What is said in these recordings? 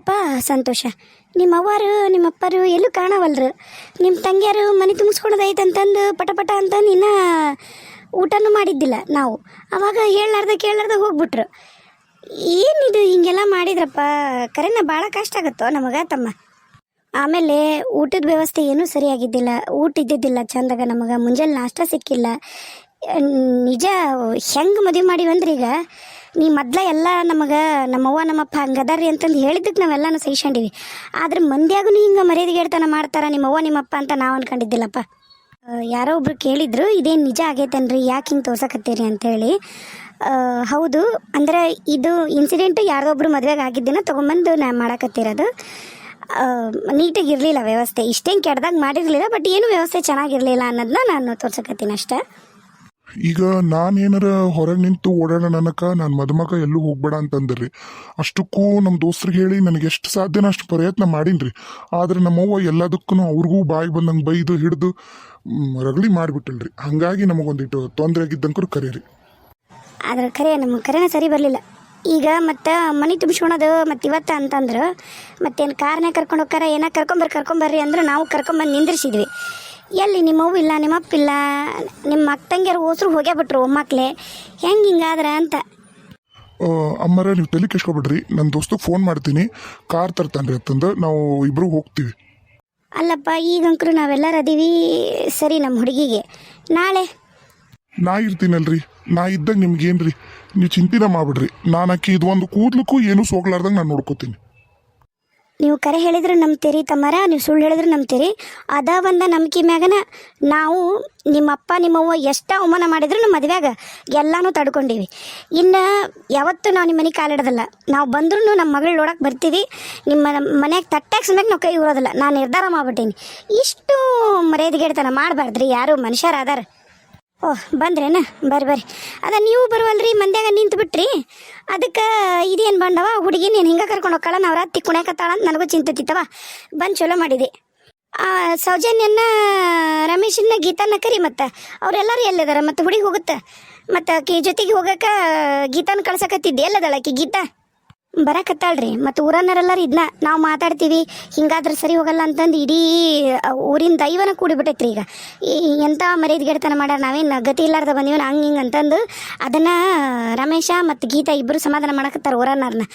ಅಲ್ಲಪ್ಪ ಸಂತೋಷ. ನಿಮ್ಮ ಅವ್ವಾರು, ನಿಮ್ಮ ಅಪ್ಪರು ಎಲ್ಲೂ ಕಾಣವಲ್ರು. ನಿಮ್ಮ ತಂಗಿಯರು ಮನೆ ತುಂಬಿಸ್ಕೊಳೋದೈತಂತಂದು ಪಟ ಪಟ ಅಂತ ಇನ್ನೂ ಊಟನೂ ಮಾಡಿದ್ದಿಲ್ಲ ನಾವು. ಅವಾಗ ಹೇಳಾರ್ದ ಕೇಳಾರ್ದ ಹೋಗ್ಬಿಟ್ರು. ಏನಿದು ಹಿಂಗೆಲ್ಲ ಮಾಡಿದ್ರಪ್ಪ? ಕರೆನ ಭಾಳ ಕಷ್ಟ ಆಗುತ್ತೋ ನಮಗೆ, ತಮ್ಮ? ಆಮೇಲೆ ಊಟದ ವ್ಯವಸ್ಥೆ ಏನೂ ಸರಿಯಾಗಿದ್ದಿಲ್ಲ. ಊಟ ಇದ್ದಿದ್ದಿಲ್ಲ ಚಂದಾಗ ನಮಗೆ. ಮುಂಜಾನೆ ನಾಷ್ಟ ಸಿಕ್ಕಿಲ್ಲ. ನಿಜ ಹೆಂಗೆ ಮದುವೆ ಮಾಡಿವಂದ್ರೆ ಈಗ ನೀ ಮೊದ್ಲ ಎಲ್ಲ ನಮಗೆ ನಮ್ಮವ್ವ, ನಮ್ಮಪ್ಪ ಹಂಗದಾರಿ ಅಂತಂದು ಹೇಳಿದ್ದಕ್ಕೆ ನಾವೆಲ್ಲನೂ ಸಹಿಸ್ಕೊಂಡಿವಿ ಆದ್ರೆ ಮಂದ್ಯಾಗೂ ಹಿಂಗೆ ಮರ್ಯಾದೆಗೆಡ್ತನ ಮಾಡ್ತಾರ ನಿಮ್ಮವ್ವ, ನಿಮ್ಮಪ್ಪ ಅಂತ ನಾವು ಅನ್ಕೊಂಡಿದ್ದಿಲ್ಲಪ್ಪ. ಯಾರೋ ಒಬ್ರು ಕೇಳಿದ್ರು, ಇದೇನು ನಿಜ ಆಗೈತೇನ್ರಿ, ಯಾಕೆ ಹಿಂಗೆ ತೋರ್ಸಕತ್ತೀರಿ? ಅಂತೇಳಿ. ಹೌದು, ಅಂದ್ರೆ ಇದು ಇನ್ಸಿಡೆಂಟ್ ಯಾರೋ ಒಬ್ರು ಮದುವೆಗೆ ಆಗಿದ್ದಿನ ತೊಗೊಂಬಂದು ನಾ ಮಾಡಕತ್ತಿರೋದು. ನೀಟಾಗಿ ಇರಲಿಲ್ಲ ವ್ಯವಸ್ಥೆ. ಇಷ್ಟೇನು ಕೆಡ್ದಾಗ ಮಾಡಿರಲಿಲ್ಲ, ಬಟ್ ಏನು ವ್ಯವಸ್ಥೆ ಚೆನ್ನಾಗಿರಲಿಲ್ಲ ಅನ್ನೋದನ್ನ ನಾನು ತೋರ್ಸಕತ್ತೀನಿ ಅಷ್ಟೇ. ಈಗ ನಾನೇನಾರ ಹೊರಗೆ ನಿಂತು ಓಡಾಡೋಣ ನನಕ ನಾನು ಮದುಮಗ ಎಲ್ಲೂ ಹೋಗ್ಬೇಡ ಅಂತಂದ್ರಿ. ಅಷ್ಟಕ್ಕೂ ನಮ್ಮ ದೋಸ್ತ್ರಿಗೆ ಹೇಳಿ ನನಗೆ ಎಷ್ಟು ಸಾಧ್ಯನ ಅಷ್ಟು ಪ್ರಯತ್ನ ಮಾಡೀನಿ ಆದ್ರೆ ನಮ್ಮವ್ವ ಎಲ್ಲದಕ್ಕೂ ಅವ್ರಿಗೂ ಬಾಯಿ ಬಂದಂಗೆ ಬೈದು ಹಿಡಿದು ರಗಳಿ ಮಾಡಿಬಿಟ್ಟಲ್ರಿ ಹಾಗಾಗಿ ನಮಗೊಂದಿಟ್ಟು ತೊಂದರೆ ಆಗಿದ್ದಂಕರು ಕರೀರಿ. ಆದ್ರೆ ಖರೆ ನಮ್ಮ ಕರೆನ ಸರಿ ಬರಲಿಲ್ಲ. ಈಗ ಮತ್ತು ಮನೆ ತುಂಬಿಸ್ಕೊಳೋದು ಮತ್ತು ಇವತ್ತು ಅಂತಂದ್ರೆ, ಮತ್ತೇನು ಕಾರ್ನೇ ಕರ್ಕೊಂಡು ಹೋಗ್ತಾರೆ, ಏನೋ ಕರ್ಕೊಂಬರ್ರಿ ಕರ್ಕೊಂಬರ್ರಿ ಅಂದ್ರೆ ನಾವು ಕರ್ಕೊಂಬಂದು ನಿಂದ್ರಿಸಿದ್ವಿ. ಎಲ್ಲಿ ನಿಮ್ಮ ಅವ್ವ ಇಲ್ಲ ನಿಮ್ಮ ಅಪ್ಪ ಇಲ್ಲ ನಿಮ್ಮ ಅಕ್ಕ ತಂಗಿಯರು ಹೋಸ್ರು ಹೋಗೇ ಬಿಟ್ರು ಒಮ್ಮಕ್ಳೆ ಹೆಂಗೆ ಹಿಂಗಾದ್ರ ಅಂತ. ಓ ಅಮ್ಮರ ನೀವು ತಲೆ ಕೆಸ್ಕೊಬಿಡ್ರಿ ನನ್ನ ದೋಸ್ತಗೆ ಫೋನ್ ಮಾಡ್ತೀನಿ. ಕಾರ್ ತರ್ತಾನ್ರಿ ಅಂತಂದು ನಾವು ಇಬ್ರು ಹೋಗ್ತೀವಿ. ಅಲ್ಲಪ್ಪ ಈಗಂಕರು ನಾವೆಲ್ಲರೂ ಅದೀವಿ. ಸರಿ ನಮ್ಮ ಹುಡುಗಿಗೆ. ನಾಳೆ. ನಾ ಇರ್ತೀನಲ್ರಿ. ನಾ ಇದ್ದಾಗ ನಿಮ್ಗೇನ್ರಿ? ನೀವು ಚಿಂತಿನ ಮಾಡ್ಬಿಡ್ರಿ. ನಾನು ಅಕ್ಕಿ ಇದು ಒಂದು ಕೂದ್ಲಕ್ಕೂ ಏನೂ ಸೋಗ್ಲಾರ್ದಂಗೆ ನಾನು ನೋಡ್ಕೋತೀನಿ. ನೀವು ಕರೆ ಹೇಳಿದ್ರೆ ನಂಬ್ತೀರಿ ತಮ್ಮರ, ನೀವು ಸುಳ್ಳು ಹೇಳಿದ್ರೆ ನಂಬ್ತೀರಿ. ಅದ ಒಂದು ನಂಬಿಕೆ ಮ್ಯಾಗನ ನಾವು ನಿಮ್ಮಪ್ಪ ನಿಮ್ಮವ್ವ ಎಷ್ಟ ಅವಮಾನ ಮಾಡಿದ್ರು ನಮ್ಮ ಮದುವೆಯಾಗ ಎಲ್ಲಾನು ತಡ್ಕೊಂಡಿವಿ. ಇನ್ನು ಯಾವತ್ತೂ ನಾವು ನಿಮ್ಮ ಮನೆ ಕಾಲಿಡೋದಿಲ್ಲ ನಾವು ಬಂದ್ರೂ ನಮ್ಮ ಮಗಳು ನೋಡೋಕೆ ಬರ್ತೀವಿ. ನಿಮ್ಮ ಮನೆಗೆ ತಟ್ಟಾಗ ಸಮೇತ ನಾವು ಕೈ ಇರೋದಿಲ್ಲ ನಾನು ನಿರ್ಧಾರ ಮಾಡ್ಬಿಟ್ಟೀನಿ. ಇಷ್ಟು ಮರ್ಯಾದೆಗೆಡ್ತನ ಮಾಡಬಾರ್ದ್ರಿ. ಯಾರು ಮನುಷ್ಯರ ಅದಾರ ಓಹ್, ಬಂದ್ರೇನ? ಬರ್ರಿ ಬರ್ರಿ. ಅದ ನೀವು ಬರುವಲ್ರಿ, ಮಂದ್ಯಾಗ ನಿಂತು ಬಿಟ್ರಿ ಅದಕ್ಕೆ ಇದೇನು ಬಂದವ? ಹುಡುಗಿ ನೀನು ಹಿಂಗೆ ಕರ್ಕೊಂಡು ಹೋಗ್ಕಳ ನಾವು ರಾತ್ರಿ ಕುಣ್ಯಾಕತ್ತಾಳ ಅಂತ ನನಗೂ ಚಿಂತಿತ್ತವ ಬಂದು ಚಲೋ ಮಾಡಿದೆ. ಸೌಜನ್ಯನ ರಮೇಶನ್ನ ಗೀತಾನ ಕರಿ ಮತ್ತೆ. ಅವರೆಲ್ಲರೂ ಎಲ್ಲಿದಾರ? ಮತ್ತೆ ಹುಡುಗಿ ಹೋಗುತ್ತೆ? ಮತ್ತು ಆಕಿ ಜೊತೆಗೆ ಹೋಗಕ್ಕೆ ಗೀತಾನ ಕಳ್ಸಕತ್ತಿದ್ದೆ. ಎಲ್ಲದಳ ಆಕಿ ಗೀತಾ? ಬರಕತ್ತಾಳ್ರಿ ಮತ್ತು ಊರನ್ನರೆಲ್ಲರೂ ಇದನ್ನ ನಾವು ಮಾತಾಡ್ತೀವಿ, ಹಿಂಗಾದ್ರೆ ಸರಿ ಹೋಗಲ್ಲ ಅಂತಂದು ಇಡೀ ಊರಿನ ದೈವನ ಕೂಡಿಬಿಟ್ಟೈತ್ರಿ ಈಗ. ಎಂಥ ಮರ್ಯಾದೆಗೆಡ್ತನ ಮಾಡ್ಯಾರ, ನಾವೇನು ಗತಿ ಇಲ್ಲಾರ್ದ ಬಂದೀವಿ ಹಂಗೆ ಹಿಂಗೆ ಅಂತಂದು ಅದನ್ನು ರಮೇಶ ಮತ್ತು ಗೀತಾ ಇಬ್ಬರು ಸಮಾಧಾನ ಮಾಡಕತ್ತಾರ ಊರನ್ನರ್ನ.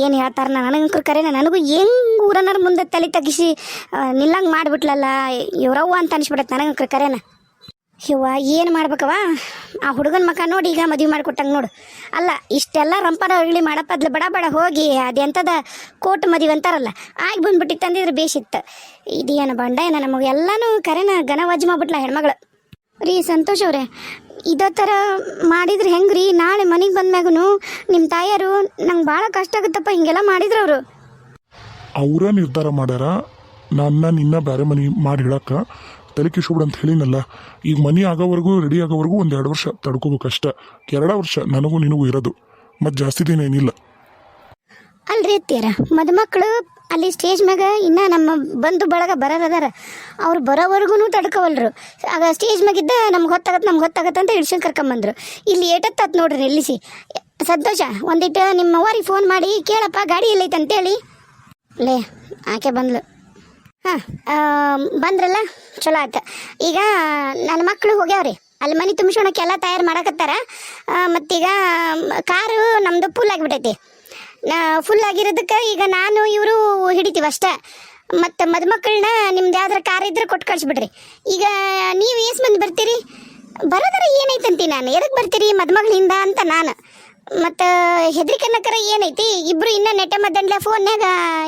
ಏನು ಹೇಳ್ತಾರ ನನಗಂಕರು ಕರೆನ, ನನಗೂ ಹೆಂಗೆ ಊರನ್ನರ ಮುಂದೆ ತಲೆ ತಗ್ಗಿಸಿ ನಿಲ್ಲಂಗೆ ಮಾಡಿಬಿಟ್ಲಲ್ಲ ಇವ್ರವ್ವ ಅಂತ ಅನಿಸ್ಬಿಡತ್ತೆ ನನಗಂಕರು ಕರೆನ. ಇವ್ವ ಏನು ಮಾಡ್ಬೇಕವ ಆ ಹುಡುಗನ ಮಕ ನೋಡಿ ಈಗ ಮದುವೆ ಮಾಡಿಕೊಟ್ಟಂಗೆ ನೋಡು. ಅಲ್ಲ, ಇಷ್ಟೆಲ್ಲ ರಂಪನ ಅರಳಿ ಮಾಡಪ್ಪದ್ಲು ಬಡ ಬಡ ಹೋಗಿ ಅದೆಂಥದ ಕೋಟ್ ಮದುವೆ ಅಂತಾರಲ್ಲ, ಆಗಿ ಬಂದ್ಬಿಟ್ಟಿತ್ತು ತಂದಿದ್ರೆ ಬೇಸಿತ್ತು ಇದೇನು ಬಂಡ ಏನ ನಮಗೆ? ಎಲ್ಲನೂ ಕರೆನ ಘನ ವಜ್ ಮಾಡ್ಬಿಟ್ಲ ಹೆಣ್ಮಗಳು. ರೀ ಸಂತೋಷ್ ಅವರೇ, ಇದೇ ಥರ ಮಾಡಿದ್ರೆ ಹೆಂಗೆ ರೀ ನಾಳೆ ಮನೆಗೆ ಬಂದ್ಮ್ಯಾಗೂ ನಿಮ್ಮ ತಾಯಿಯರು ನಂಗೆ ಭಾಳ ಕಷ್ಟ ಆಗುತ್ತಪ್ಪ, ಹಿಂಗೆಲ್ಲ ಮಾಡಿದ್ರು ಅವರು. ಅವರ ನಿರ್ಧಾರ ಮಾಡ್ಯಾರ, ನನ್ನ ನಿನ್ನ ಬೇರೆ ಮನೆ ಮಾಡಿ ತಲೆ ಕಿಸ್ಕೊಬಿಡು ಅಂತ ಹೇಳಿನಲ್ಲ, ಈಗ ಮನಿ ಆಗೋವರೆಗೂ ರೆಡಿ ಆಗೋವರೆಗೂ ಒಂದು ಎರಡು ವರ್ಷ ತಡ್ಕೋಬೇಕಷ್ಟ ಎರಡ ವರ್ಷ ನನಗೂ ನಿನಗೂ ಇರೋದು. ಮತ್ತು ಜಾಸ್ತಿ ದಿನ ಏನಿಲ್ಲ. ಅಲ್ರಿ ಅತ್ತಿಯರ, ಮದುಮಕ್ಕಳು ಅಲ್ಲಿ ಸ್ಟೇಜ್ ಮ್ಯಾಗ ಇನ್ನ ನಮ್ಮ ಬಂಧು ಬಳಗ ಬರೋರದಾರ. ಅವ್ರು ಬರೋವರೆಗೂ ತಡ್ಕೋವಲ್ರು. ಆಗ ಸ್ಟೇಜ್ ಮ್ಯಾಗಿದ್ದ ನಮ್ಗೆ ಹೊತ್ತಾಗತ್ತೆ ನಮ್ಗೆ ಹೊತ್ತಾಗತ್ತೆ ಅಂತ ಇಡ್ಸ್ಕೊಂಡು ಕರ್ಕೊಂಬಂದ್ರು. ಇಲ್ಲಿ ಏಟತ್ತತ್ ನೋಡ್ರಿ ನಿಲ್ಲಿಸಿ. ಸಂತೋಷ ಒಂದಿಟ್ಟು ನಿಮ್ಮ ಅವ್ವರಿಗೆ ಫೋನ್ ಮಾಡಿ ಕೇಳಪ್ಪ, ಗಾಡಿ ಎಲ್ಲೈತೆ ಅಂತೇಳಿ ಲೇ, ಆಕೆ ಬಂದ್ಲು. ಹಾಂ ಬಂದ್ರಲ್ಲ? ಚಲೋ ಆಯ್ತು. ಈಗ ನನ್ನ ಮಕ್ಕಳು ಹೋಗ್ಯಾವ್ರಿ. ಅಲ್ಲಿ ಮನೆ ತುಂಬಿಸೋಣಕ್ಕೆ ಎಲ್ಲ ತಯಾರು ಮಾಡಕತ್ತಾರ. ಮತ್ತೀಗ ಕಾರು ನಮ್ಮದು ಫುಲ್ ಆಗಿಬಿಟ್ಟೈತಿ ನಾ ಫುಲ್ ಆಗಿರೋದಕ್ಕೆ ಈಗ ನಾನು, ಇವರು ಹಿಡಿತೀವಿ ಅಷ್ಟೇ. ಮತ್ತು ಮದುಮಕ್ಕಳನ್ನ ನಿಮ್ದು ಯಾವ್ದಾರ ಕಾರ್ ಇದ್ರೆ ಕೊಟ್ಟು ಕಳಿಸ್ಬಿಡ್ರಿ. ಈಗ ನೀವು ಎಷ್ಟು ಮಂದಿ ಬರ್ತೀರಿ? ಬರೋದರ ಏನೈತಂತಿ ನಾನು? ಎದಕ್ಕೆ ಬರ್ತೀರಿ ಮದುಮಗಳಿಂದ ಅಂತ ನಾನು. ಮತ್ತು ಹೆದರಿಕೆನಕರ ಏನೈತಿ? ಇಬ್ರು ಇನ್ನೂ ನೆಟ್ಟ ಮದ್ದಂಡ್ಲೆ ಫೋನ್ಯಾಗ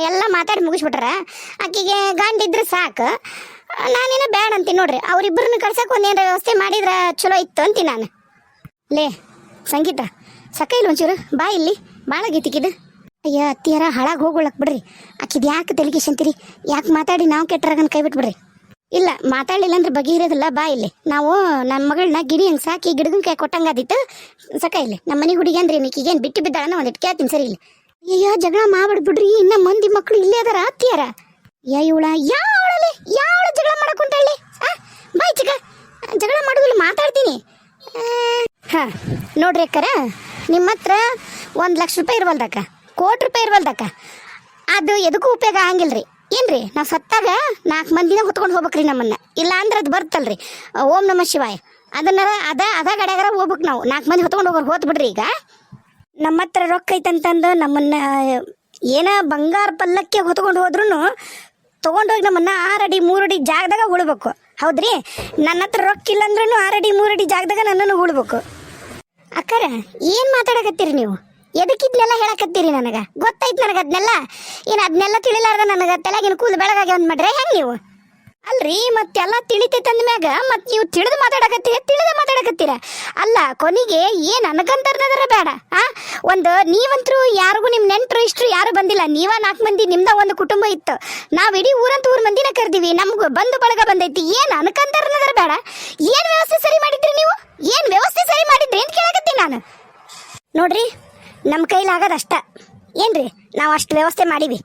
ಎಲ್ಲ ಮಾತಾಡಿ ಮುಗಿಸ್ಬಿಟ್ರ. ಆಕಿಗೆ ಗಂಡಿದ್ರೆ ಸಾಕು. ನಾನೇನ ಬ್ಯಾಡ ಅಂತೀನಿ ನೋಡ್ರಿ. ಅವ್ರಿಬ್ರನ್ನ ಕಳ್ಸಕ್ಕೆ ಒಂದೇನು ವ್ಯವಸ್ಥೆ ಮಾಡಿದ್ರೆ ಚಲೋ ಇತ್ತು ಅಂತೀನಿ ನಾನು. ಲೇ, ಸಂಗೀತ, ಸಕ್ಕ ಇಲ್ಲ ಒಂಚೂರು? ಬಾ ಇಲ್ಲಿ. ಭಾಳ ಗೀತಿಕಿದ ಅಯ್ಯ, ಅತ್ತಿಯಾರ ಹಾಳಾಗಿ ಹೋಗೊಳಕ್ ಬಿಡ್ರಿ. ಆಕಿದ್ ಯಾಕೆ ತೆಲಿಗೆಸಂತೀರಿ ಯಾಕೆ ಮಾತಾಡಿ ನಾವು ಕೆಟ್ಟರಾಗನ್ ಕೈ ಬಿಟ್ಬಿಡ್ರಿ? ಇಲ್ಲ, ಮಾತಾಡಲಿಲ್ಲ ಅಂದ್ರೆ ಬಗೆಹರಿಯೋದಿಲ್ಲ ಬಾ ಇಲ್ಲಿ. ನಾವು ನನ್ನ ಮಗಳನ್ನ ಗಿರಿ ಹಂಗೆ ಸಾಕಿ ಕೈ ಕೊಟ್ಟಂಗಾದಿತ್ತು ಸಕ ಇಲ್ಲಿ ನಮ್ಮ ಮನೆ ಹುಡುಗಿ ಅಂದ್ರೆ ಈಗೇನು ಬಿಟ್ಟು ಬಿದ್ದಾಳನ ಒಂದಿಟ್ಟು ಕೇಳ್ತೀನಿ ಸರಿ ಇಲ್ಲಿ. ಅಯ್ಯೋ ಜಗಳ ಮಾಡ್ಬಿಡ್ಬಿಡ್ರಿ ಇನ್ನ ಮಂದಿ ಮಕ್ಳು ಇಲ್ಲೇ ಅದಾರ, ಅತ್ತಿಯಾರ. ಯಾ ಇವಳ ಯಾವಳಲ್ಲಿ ಯಾವಳ ಜಗಳ ಮಾಡಕ್ ಹೊಂಟಾಳಿ ಬಾಯ್ ಚಿಕ್ಕ, ಜಗಳ ಮಾಡೋದಿಲ್ಲ, ಮಾತಾಡ್ತೀನಿ. ಹಾ, ನೋಡ್ರಿ ಅಕ್ಕರ ನಿಮ್ಮ ಹತ್ರ ಒಂದು ಲಕ್ಷ ರೂಪಾಯಿ ಇರ್ವಲ್ದಕ್ಕ? ಕೋಟಿ ರೂಪಾಯಿ ಇರ್ವಲ್ದಕ್ಕ? ಅದು ಎದಕ್ಕೂ ಉಪಯೋಗ ಆಗಂಗಿಲ್ರಿ. ಏನ್ರಿ, ನಾವು ಸತ್ತಾಗ ನಾಲ್ಕು ಮಂದಿನ ಹೊತ್ಕೊಂಡು ಹೋಗ್ಬೇಕ್ರಿ ನಮ್ಮನ್ನ. ಇಲ್ಲ ಅಂದ್ರೆ ಅದು ಬರ್ತಲ್ರಿ. ಓಂ ನಮ ಶಿವಾಯ. ಅದನ್ನ ಅದ ಅದ ಗಡ್ಯಾಗಾರ ಹೋಗ್ಬೇಕು ನಾವು. ನಾಲ್ಕು ಮಂದಿ ಹೊತ್ಕೊಂಡು ಹೋಗೋರು ಹೋತ್ ಬಿಡ್ರಿ ಈಗ. ನಮ್ಮ ಹತ್ರ ರೊಕ್ಕ ಐತಂತಂದು ನಮ್ಮನ್ನ, ಏನ ಬಂಗಾರ ಪಲ್ಲಕ್ಕೆ ಹೊತ್ಕೊಂಡು ಹೋದ್ರು ತೊಗೊಂಡೋಗಿ ನಮ್ಮನ್ನ ಆರಡಿ ಮೂರಡಿ ಜಾಗದಾಗ ಉಳ್ಬೇಕು. ಹೌದ್ರಿ? ನನ್ನ ಹತ್ರ ರೊಕ್ಕ ಇಲ್ಲ ಅಂದ್ರೂ ಆರಡಿ ಮೂರಡಿ ಜಾಗದಾಗ ನನ್ನನ್ನು ಉಳ್ಬೇಕು. ಅಕ್ಕರ, ಏನು ಮಾತಾಡಕತ್ತೀರಿ ನೀವು? ಎದಕ್ಕಿದ್ನೆಲ್ಲ ಹೇಳಕತ್ತೀರಿ ನನಗೆ? ಗೊತ್ತೈತ್ ನನಗೆ ಅದ್ನೆಲ್ಲ? ಏನು ಅದ್ನೆಲ್ಲ ತಿಳಿಲಾರ್ದ ನನಗೆ? ತಲೆಗಿನ ಕೂದಲು ಬೆಳಗಾಗಿ ಒಂದ್ ಮಾಡ್ರೆ ಹೆಂಗೆ ನೀವು? ಅಲ್ರಿ, ಮತ್ತೆಲ್ಲ ತಿಳಿತೈತೆ ಅಂದ್ಮ್ಯಾಗ ಮತ್ತೆ ನೀವು ತಿಳಿದು ಮಾತಾಡಕತ್ತೀರ ತಿಳಿದು ಮಾತಾಡಕತ್ತೀರ? ಅಲ್ಲ, ಕೊನೆಗೆ ಏನು ಅನ್ಕಂತಾರ ಬೇಡ ಆ? ಒಂದು ನೀವಂತರೂ, ಯಾರಿಗೂ ನಿಮ್ಮ ನೆಂಟರು, ಇಷ್ಟರು ಯಾರು ಬಂದಿಲ್ಲ. ನೀವ ನಾಲ್ಕು ಮಂದಿ, ನಿಮ್ದ ಒಂದು ಕುಟುಂಬ ಇತ್ತು. ನಾವು ಇಡೀ ಊರಂತ ಊರ್ ಮಂದಿನ ಕರ್ದೀವಿ. ನಮ್ಗೆ ಬಂದು ಬಳಗ ಬಂದೈತಿ. ಏನು ಅನ್ಕಂತಾರ ಬೇಡ ಏನು ವ್ಯವಸ್ಥೆ ಸರಿ ಮಾಡಿದ್ರಿ ನೀವು? ಏನು ವ್ಯವಸ್ಥೆ ಸರಿ ಮಾಡಿದ್ರಿ ಅಂತ ಕೇಳಕತ್ತೀನಿ ನಾನು. ನೋಡ್ರಿ ನಮ್ಮ ಕೈಲಾಗದ ಅಷ್ಟ. ಏನ್ರಿ, ನಾವು ಅಷ್ಟು ವ್ಯವಸ್ಥೆ ಮಾಡೀವಿ.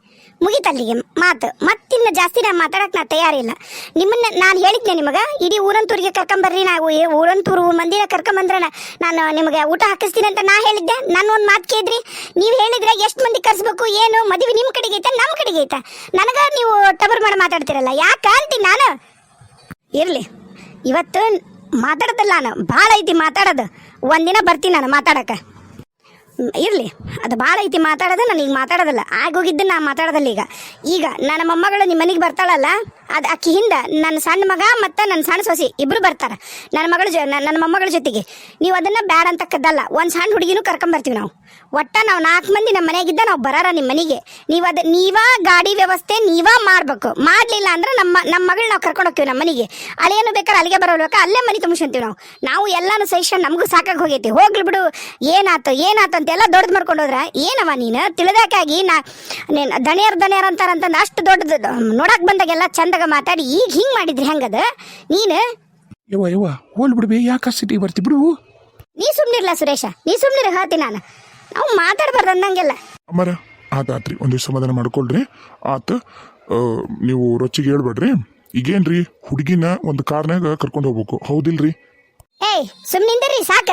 ಮುಗಿತಲ್ಲಿಗೆ ಮಾತು ಮತ್ತಿನ್ನ ಜಾಸ್ತಿ ನಾನು ಮಾತಾಡಕ್ಕೆ ನಾ ತಯಾರಿಲ್ಲ. ನಿಮ್ಮನ್ನ ನಾನು ಹೇಳಿದ್ನೆ ನಿಮಗೆ, ಇಡೀ ಊರಂತೂರಿಗೆ ಕರ್ಕೊಂಬರ್ರಿ ನಾವು. ಊರಂತೂರು ಮಂದಿರ ಕರ್ಕೊಂಬಂದ್ರೆ ನಾನು ನಿಮಗೆ ಊಟ ಹಾಕಿಸ್ತೀನಿ ಅಂತ ನಾ ಹೇಳಿದ್ದೆ. ನಾನು ಒಂದು ಮಾತು ಕೇಳಿದ್ರಿ, ನೀವು ಹೇಳಿದ್ರೆ ಎಷ್ಟು ಮಂದಿ ಕರ್ಸ್ಬೇಕು, ಏನು, ಮದುವೆ ನಿಮ್ಮ ಕಡೆಗೆ ಐತೆ ನಮ್ಮ ಕಡೆಗೆ ಐತೆ? ನನಗೆ ನೀವು ಟಬರ್ ಮಾಡಿ ಮಾತಾಡ್ತಿರಲ್ಲ, ಯಾಕೆ ಅಂತೀನಿ ನಾನು? ಇರಲಿ, ಇವತ್ತು ಮಾತಾಡೋದಲ್ಲ ನಾನು, ಭಾಳ ಐತಿ ಮಾತಾಡೋದು. ಒಂದಿನ ಬರ್ತೀನಿ ನಾನು ಮಾತಾಡಕ್ಕೆ ಇರಲಿ. ಅದು ಭಾಳ ಐತಿ ಮಾತಾಡೋದು ನಾನು ಈಗ ಮಾತಾಡೋದಲ್ಲ ಆಗೋಗಿದ್ದು ನಾನು ಮಾತಾಡೋದಲ್ಲ ಈಗ. ಈಗ ನನ್ನ ಮೊಮ್ಮಗಳು ನಿಮ್ಮ ಮನೆಗೆ ಬರ್ತಾಳಲ್ಲ, ಅದು ಅಕ್ಕಿ ಹಿಂದೆ ನನ್ನ ಸಣ್ಣ ಮಗ ಮತ್ತು ನನ್ನ ಸಣ್ಣ ಸೊಸಿ ಇಬ್ಬರು ಬರ್ತಾರೆ. ನನ್ನ ಮಗಳ ಜೊ ನನ್ನ ಮೊಮ್ಮಗಳ ಜೊತೆಗೆ. ನೀವು ಅದನ್ನು ಬ್ಯಾಡ ಅಂತಕ್ಕದ್ದಲ್ಲ ಒಂದು ಸಣ್ಣ ಹುಡುಗಿನೂ ಕರ್ಕೊಂಬರ್ತೀವಿ ನಾವು. ಒಟ್ಟ ನಾವು ನಾಲ್ಕು ಮಂದಿ ನಮ್ಮ ಮನೆಗಿದ್ದ ನಾವು ಬರಾರ ನಿಮ್ಮ ಮನೆಗೆ. ನೀವು ಅದು ನೀವಾ ಗಾಡಿ ವ್ಯವಸ್ಥೆ ನೀವಾ ಮಾಡಬೇಕು. ಮಾಡಲಿಲ್ಲ ಅಂದ್ರೆ ನಮ್ಮ ನಮ್ಮ ಮಗಳು ನಾವು ಕರ್ಕೊಂಡು ಹೋಗ್ತೀವಿ ನಮ್ಮ ಮನೆಗೆ. ಅಲ್ಲೇನು ಬೇಕಾದ್ರೆ ಅಲ್ಲಿಗೆ ಬರೋಲ್ಬೇಕಾ ಅಲ್ಲೇ ಮನೆ ತುಂಬಿಸ್ಕೊಂತೀವಿ ನಾವು. ನಾವು ಎಲ್ಲಾನು ಸಹಿಸ್ಕೊಂಡು ನಮಗೂ ಸಾಕಾಗಿ ಹೋಗೈತಿ. ಹೋಗ್ಲಿ ಬಿಡು. ಏನಾಯ್ತು ಏನಾತು ಅಂತೆಲ್ಲ ದೊಡ್ಡದು ಮಾಡ್ಕೊಂಡು ಹೋದ್ರೆ ಏನವ ನೀನು? ತಿಳಿದಾಕಾಗಿ ನಾ ನೀನು ದಣಿಯರ್ ದಣಿಯರ್ ಅಂತಾರಂತಂದು ಅಷ್ಟು ದೊಡ್ಡದು ನೋಡಕ್ಕೆ ಬಂದಾಗೆಲ್ಲ ಚಂದಾಗ ಮಾತಾಡಿ. ಈಗ ಹಿಂಗೆ ಮಾಡಿದ್ರಿ ಹೆಂಗದ? ನೀನು? ಯವ್ವ ಯವ್ವ ಹೋಲ್ ಬಿಡ್ಬಿ ಯಾಕೆ ಸಿಟಿಗೆ ಬರ್ತಿ ಬಿಡು? ನೀ ಸುಮ್ಮನಿರ್ಲ ಸುರೇಶ. ನೀ ಸುಮ್ಮನಿರ ಹೇಳ್ತೀನಿ ನಾನು. ನಾವು ಮಾತಾಡ್ಬಾರ್ದು ಅಂದಂಗೆಲ್ಲ. ಅಮ್ಮರ ಆತಾತ್ರಿ ಒಂದಿಷ್ಟು ಸಮಾಧಾನ ಮಾಡ್ಕೊಳ್ರಿ. ಆತ ನೀವು ರೊಚ್ಚಿಗೆ ಹೇಳ್ಬೇಡ್ರಿ. ಈಗೇನ್ರಿ ಹುಡುಗಿನ ಒಂದು ಕಾರ್ನಾಗ ಕರ್ಕೊಂಡು ಹೋಗ್ಬೇಕು. ಹೌದಿಲ್ರಿ? ಏಯ್ ಸುಮ್ಮನಿಂದಿರಿ ಸಾಕ.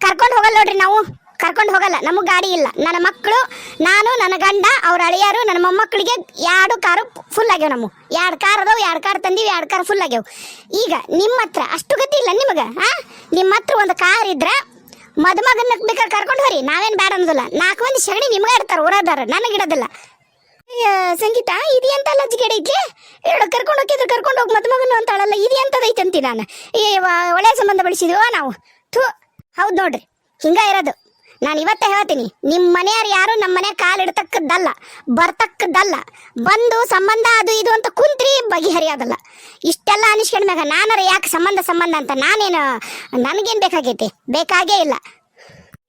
ಕರ್ಕೊಂಡು ಹೋಗಲ್ಲ ನೋಡ್ರಿ ನಾವು. ಕರ್ಕೊಂಡು ಹೋಗಲ್ಲ ನಮಗೆ ಗಾಡಿ ಇಲ್ಲ. ನನ್ನ ಮಕ್ಕಳು ನಾನು ನನ್ನ ಗಂಡ ಅವ್ರ ಅಳಿಯರು ನನ್ನ ಮೊಮ್ಮಕ್ಕಳಿಗೆ ಎರಡು ಕಾರು ಫುಲ್ ಆಗ್ಯಾವ ನಮ್ಮ. ಎರಡು ಕಾರ್ ಅದಾವ ಎರಡು ಕಾರ್ ತಂದೀವಿ ಎರಡು ಕಾರ್ ಫುಲ್ ಆಗ್ಯಾವ. ಈಗ ನಿಮ್ಮ ಹತ್ರ ಅಷ್ಟು ಗತಿ ಇಲ್ಲ ನಿಮಗೆ ಆ? ನಿಮ್ಮ ಹತ್ರ ಒಂದು ಕಾರ್ ಇದ್ರೆ ಮದುಮಗನ್ನ ಬೇಕಾದ್ರೆ ಕರ್ಕೊಂಡು ಹೋರಿ. ನಾವೇನು ಬೇಡ ಅನ್ನೋದಿಲ್ಲ. ನಾಲ್ಕು ಮಂದಿ ಸಗಣಿ ನಿಮ್ಗೆ ಇಡ್ತಾರೆ. ಊರದಾರ ನನಗಿಡೋದಿಲ್ಲ ಅಯ್ಯ, ಸಂಗೀತ ಇದು ಎಂತ ಲಜ್ಜಿಗೆ ಐತಿ ಹೇಳು ಕರ್ಕೊಂಡು ಹೋಗಿದ್ರೆ ಕರ್ಕೊಂಡು ಹೋಗಿ ಮದುಮಗನು ಅಂತಾಳಲ್ಲ ಇದು ನಾನು. ಈ ವ- ಒಳ್ಳೆ ಸಂಬಂಧ ಬೆಳೆಸಿದೀವ ನಾವು. ಥೂ ಹೌದು ನೋಡ್ರಿ. ಹಿಂಗ ಇರೋದು. ನಾನು ಇವತ್ತೇ ಹೇಳ್ತೀನಿ ನಿಮ್ಮ ಮನೆಯವ್ರು ಯಾರು ನಮ್ಮ ಮನೆ ಕಾಲಿಡ್ತಕ್ಕದ್ದಲ್ಲ ಬರ್ತಕ್ಕದ್ದಲ್ಲ ಬಂದು ಸಂಬಂಧ ಅದು ಇದು ಅಂತ ಕುಂತ್ರಿ ಬಗೆಹರಿಯೋದಲ್ಲ. ಇಷ್ಟೆಲ್ಲ ಅನಿಸ್ಕೊಂಡ ಮ್ಯಾಗ ನಾನಾರ ಯಾಕೆ ಸಂಬಂಧ ಸಂಬಂಧ ಅಂತ ನಾನೇನು ನನಗೇನು ಬೇಕಾಗೈತಿ? ಬೇಕಾಗೇ ಇಲ್ಲ.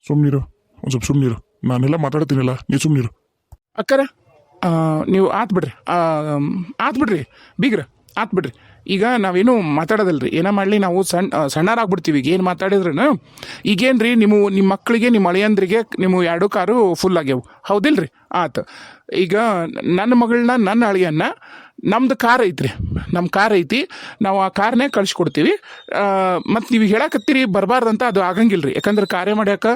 ಸುಮ್ಮಿರು ಒಂದು ಸ್ವಲ್ಪ ಸುಮ್ಮನಿರು ನಾನೆಲ್ಲ ಮಾತಾಡ್ತೀನಲ್ಲ ನೀವು ಸುಮ್ಮಿರು ಅಕ್ಕರ ಆ, ನೀವು ಆತ್ ಬಿಡ್ರಿ. ಆ, ಆತ್ ಬಿಡ್ರಿ ಬೀಗ್ರ ಆತ್ ಬಿಡ್ರಿ. ಈಗ ನಾವೇನು ಮಾತಾಡೋದಲ್ರಿ. ಏನೋ ಮಾಡಲಿ, ನಾವು ಸಣ್ಣ ಸಣ್ಣರಾಗ್ಬಿಡ್ತೀವಿ. ಈಗ ಏನು ಮಾತಾಡಿದ್ರೂ ಈಗೇನು ರೀ ನಿಮ್ಮ ನಿಮ್ಮ ಮಕ್ಕಳಿಗೆ ನಿಮ್ಮ ಅಳಿಯಂದ್ರಿಗೆ ನಿಮ್ಮ ಎರಡು ಕಾರು ಫುಲ್ ಆಗ್ಯಾವು. ರೀ ಆತು. ಈಗ ನನ್ನ ಮಗಳನ್ನ, ನನ್ನ ಅಳಿಯನ್ನ ನಮ್ದು ಕಾರ್ ಐತ್ರಿ. ನಮ್ಮ ಕಾರ್ ಐತಿ. ನಾವು ಆ ಕಾರ್ನೇ ಕಳಿಸ್ಕೊಡ್ತೀವಿ. ಮತ್ತು ನೀವು ಹೇಳಕತ್ತೀರಿ ಬರಬಾರ್ದಂತ ಅದು ಆಗಂಗಿಲ್ಲ ರೀ ಯಾಕಂದ್ರೆ ಕಾರ್ಯ ಮಾಡ್ಯಾಕ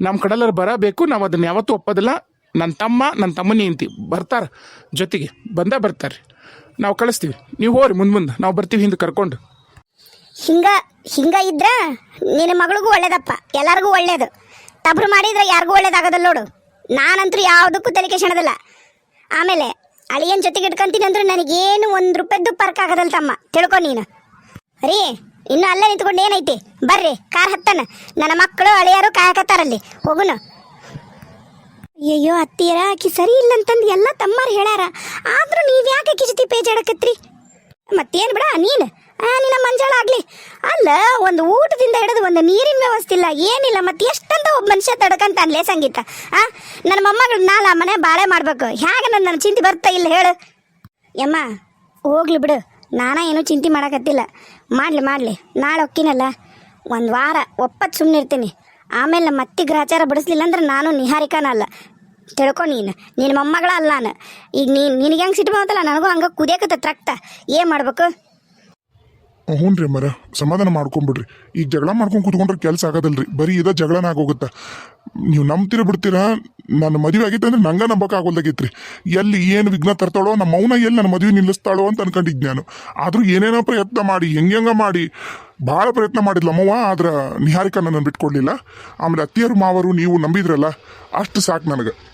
ನಮ್ಮ ಕಡಲರು ಬರಬೇಕು. ನಾವು ಅದನ್ನ ಯಾವತ್ತೂ ಒಪ್ಪೋದಿಲ್ಲ. ನನ್ನ ತಮ್ಮ ನನ್ನ ತಮ್ಮನಿ ಅಂತಿ ಬರ್ತಾರೆ ಜೊತೆಗೆ. ಬಂದೇ ಬರ್ತಾರೆ ನಾವು ಕಳಿಸ್ತೀವಿ. ನೀವು ಹೋರಿ ಮುಂದೆ ಮುಂದೆ. ನಾವು ಬರ್ತೀವಿ ಹಿಂದೆ ಕರ್ಕೊಂಡು. ಹಿಂಗ ಹಿಂಗ ಇದ್ರ ನಿನ್ನ ಮಗಳಿಗೂ ಒಳ್ಳೇದಪ್ಪ. ಎಲ್ಲರಿಗೂ ಒಳ್ಳೇದು. ತಬ್ರು ಮಾಡಿದ್ರೆ ಯಾರಿಗೂ ಒಳ್ಳೇದಾಗದಲ್ಲ ನೋಡು. ನಾನಂತೂ ಯಾವುದಕ್ಕೂ ತಲೆ ಕೆಸಣದಲ್ಲ ಆಮೇಲೆ ಅಳಿಯನ್ ಜೊತೆಗೆ ಇಟ್ಕೊಂತೀನಿ ಅಂದ್ರೆ ನನಗೇನು ಒಂದು ರೂಪಾಯಿದ್ದು ಪರ್ಕ್ ಆಗೋದಲ್ಲ ತಮ್ಮ. ತಿಳ್ಕೊ ನೀನು. ರೀ, ಇನ್ನು ಅಲ್ಲೇ ನಿಂತ್ಕೊಂಡು ಏನೈತಿ? ಬರ್ರಿ, ಕಾರ್ ಹತ್ತಾನ. ನನ್ನ ಮಕ್ಕಳು, ಅಳಿಯರು ಕಾಯಕತ್ತಾರಲ್ಲಿ. ಹೋಗುನು. ಅಯ್ಯಯ್ಯೋ, ಅತ್ತಿಯರ, ಆಕಿ ಸರಿ ಇಲ್ಲ ಅಂತಂದು ಎಲ್ಲ ತಮ್ಮರು ಹೇಳ್ಯಾರ. ಆದ್ರೂ ನೀವು ಯಾಕೆ ಆಕಿ ಜೊತೆ ಪೇಜಾಡಕತ್ರಿ ಮತ್ತೇನು ಬಿಡ, ನೀನು? ನಿನ್ನ ಮಂಜಾಳ ಆಗ್ಲಿ. ಅಲ್ಲ, ಒಂದು ಊಟದಿಂದ ಹಿಡಿದು ಒಂದು ನೀರಿನ ವ್ಯವಸ್ಥೆ ಇಲ್ಲ, ಏನಿಲ್ಲ, ಮತ್ತೆ ಎಷ್ಟಂತ ಒಬ್ಬ ಮನುಷ್ಯ ತಡ್ಕಂತಾನ್ಲೇ ಸಂಗೀತ? ಆ, ನನ್ನ ಮೊಮ್ಮಗಳು ನಾಳ ಮನೆ ಬಾಳೆ ಮಾಡ್ಬೇಕು. ಹೇಗೆ ನನ್ನ ನನ್ನ ಚಿಂತೆ ಬರ್ತಾ ಇಲ್ಲ ಹೇಳು. ಯಮ್ಮ, ಹೋಗ್ಲಿ ಬಿಡು. ನಾನ ಏನೂ ಚಿಂತೆ ಮಾಡಕತ್ತಿಲ್ಲ. ಮಾಡಲಿ ಮಾಡಲಿ. ನಾಳೆ ಹೊಕ್ಕಿನಲ್ಲ. ಒಂದು ವಾರ ಒಪ್ಪತ್ತು ಸುಮ್ಮನೆ ಇರ್ತೀನಿ ಆಮೇಲೆ ಮತ್ತೆ ಗ್ರಹಚಾರ ಬಡಿಸ್ಲಿಲ್ಲ ಅಂದ್ರೆ ನಾನು ನಿಹಾರಿಕಾನ ಅಲ್ಲ. ತಿಳ್ಕೊ ನೀನು. ನಿನ್ನ ಮೊಮ್ಮಗಳ ಅಲ್ಲ ನಾನು. ಈಗ ನೀನು ನಿನಗೆ ಹೆಂಗೆ ಸಿಟ್ಟು ಬಂತಲ್ಲ? ನನಗೂ ಹಂಗೆ ಕುದಿಯಕತ್ತ ರಕ್ತ ಏನು ಮಾಡ್ಬೇಕು? ಹ್ಞೂ ರೀ ಮರ ಸಮಾಧಾನ ಮಾಡ್ಕೊಂಬಿಡ್ರಿ. ಈಗ ಜಗಳ ಮಾಡ್ಕೊಂಡು ಕೂತ್ಕೊಂಡ್ರೆ ಕೆಲಸ ಆಗೋದಲ್ರಿ. ಬರೀ ಇದ ಜಗಳನ ಆಗೋಗುತ್ತೆ? ನೀವು ನಂಬ್ತಿರ ಬಿಡ್ತೀರಾ? ನನ್ನ ಮದುವೆ ಆಗಿತ್ತು ಅಂದ್ರೆ ನಂಗೆ ನಂಬಕ್ ರೀ ಎಲ್ಲಿ ಏನು ವಿಘ್ನ ತರ್ತಾಳೋ, ನಮ್ಮ ಮೌನ ಎಲ್ಲಿ ನನ್ನ ಮದುವೆ ನಿಲ್ಲಿಸ್ತಾಳೋ ಅಂತ ಅನ್ಕೊಂಡಿದ್ದೆ ನಾನು. ಆದರೂ ಏನೇನೋ ಪ್ರಯತ್ನ ಮಾಡಿ, ಹೆಂಗೆಂಗ ಮಾಡಿ, ಭಾಳ ಪ್ರಯತ್ನ ಮಾಡಿದ್ಲಮ್ಮವ್ವ ಆದ್ರೆ ನಿಹಾರಿಕ ನನ್ನನ್ನು ಬಿಟ್ಕೊಡ್ಲಿಲ್ಲ. ಆಮೇಲೆ ಅತ್ತಿಯರು ಮಾವರು ನೀವು ನಂಬಿದ್ರಲ್ಲ, ಅಷ್ಟು ಸಾಕು ನನಗೆ.